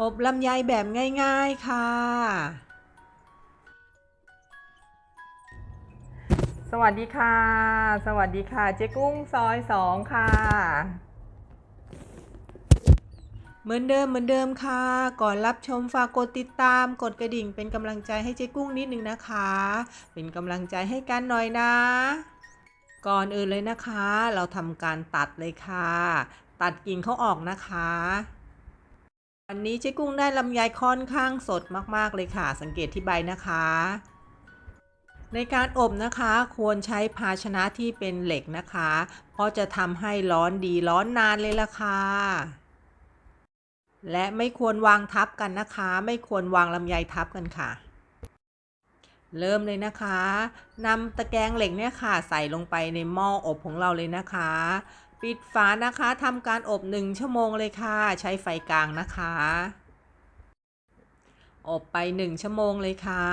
อบลำไยแบบง่ายๆค่ะ สวัสดีค่ะ สวัสดีค่ะ เจ๊กุ้งซอยสองค่ะ เหมือนเดิมเหมือนเดิมค่ะ ก่อนรับชมฝากกดติดตาม กดกระดิ่งเป็นกำลังใจให้เจ๊กุ้งนิดนึงนะคะ เป็นกำลังใจให้กันหน่อยนะ ก่อนอื่นเลยนะคะ เราทำการตัดเลยค่ะ ตัดกิ่งเขาออกนะคะ วันนี้เจ๊กุ้งได้ลำไยค่อนข้างสดมากๆเลยค่ะ สังเกตที่ใบนะคะ ในการอบนะคะควรใช้ภาชนะที่เป็นเหล็กนะคะ เพราะจะทำให้ร้อนดีร้อนนานเลยล่ะค่ะและไม่ควรวางทับกันนะคะ ไม่ควรวางลำไยทับกันค่ะ เริ่มเลยนะคะนำตะแกรงเหล็กเนี่ยค่ะ ใส่ลงไปในหม้ออบของเราเลยนะคะ ปิดฝานะคะทำการอบ1ชั่วโมงเลยค่ะ ใช้ไฟกลางนะคะ อบไป1ชั่วโมงเลยค่ะ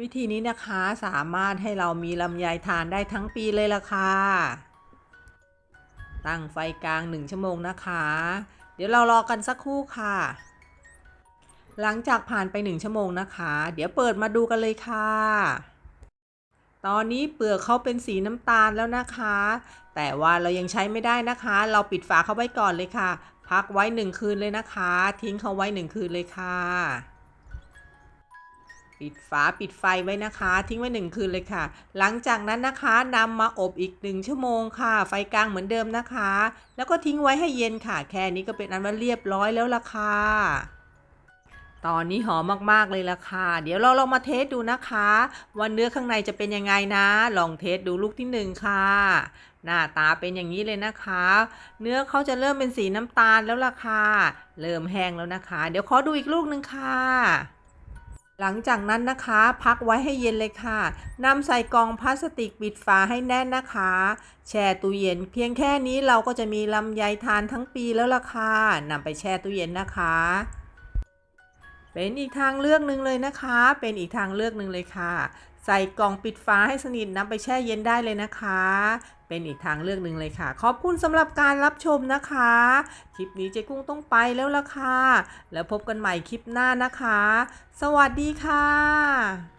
วิธีนี้นะคะสามารถให้เรามีลำไยทานได้ทั้งปีเลยล่ะค่ะ ตั้งไฟกลาง1ชั่วโมงนะคะ เดี๋ยวเรารอกันสักครู่ค่ะ หลังจากผ่านไป1ชั่วโมงนะคะ เดี๋ยวเปิดมาดูกันเลยค่ะ ตอนนี้เปลือกเขาเป็นสีน้ำตาลแล้วนะคะ แต่ว่าเรายังใช้ไม่ได้นะคะ เราปิดฝาเขาไว้ก่อนเลยค่ะ พักไว้1คืนเลยนะคะ ทิ้งเขาไว้1คืนเลยค่ะ ปิดฝาปิดไฟไว้นะคะ ทิ้งไว้หนึ่งคืนเลยค่ะ หลังจากนั้นนะคะนำมาอบอีกหนึ่งชั่วโมงค่ะ ไฟกลางเหมือนเดิมนะคะ แล้วก็ทิ้งไว้ให้เย็นค่ะ แค่นี้ก็เป็นอันว่าเรียบร้อยแล้วล่ะค่ะ ตอนนี้หอมมากๆเลยล่ะค่ะ เดี๋ยวเราลองมาเทสดูนะคะ ว่าเนื้อข้างในจะเป็นยังไงนะ ลองเทสดูลูกที่หนึ่งค่ะ หน้าตาเป็นอย่างนี้เลยนะคะ เนื้อเขาจะเริ่มเป็นสีน้ำตาลแล้วล่ะค่ะ เริ่มแห้งแล้วนะคะ เดี๋ยวขอดูอีกลูกหนึ่งค่ะหลังจากนั้นนะคะพักไว้ให้เย็นเลยค่ะนำใส่กล่องพลาสติกปิดฝาให้แน่นนะคะ แช่ตู้เย็น เพียงแค่นี้เราก็จะมีลำไยทานทั้งปีแล้วล่ะค่ะนำไปแช่ตู้เย็นนะคะ เป็นอีกทางเลือกหนึ่งเลยนะคะ เป็นอีกทางเลือกหนึ่งเลยค่ะ ใส่กล่องปิดฝาให้สนิทนำไปแช่เย็นได้เลยนะคะ เป็นอีกทางเลือกหนึ่งเลยค่ะ ขอบคุณสำหรับการรับชมนะคะ คลิปนี้เจ๊กุ้งต้องไปแล้วล่ะค่ะ แล้วพบกันใหม่คลิปหน้านะคะ สวัสดีค่ะ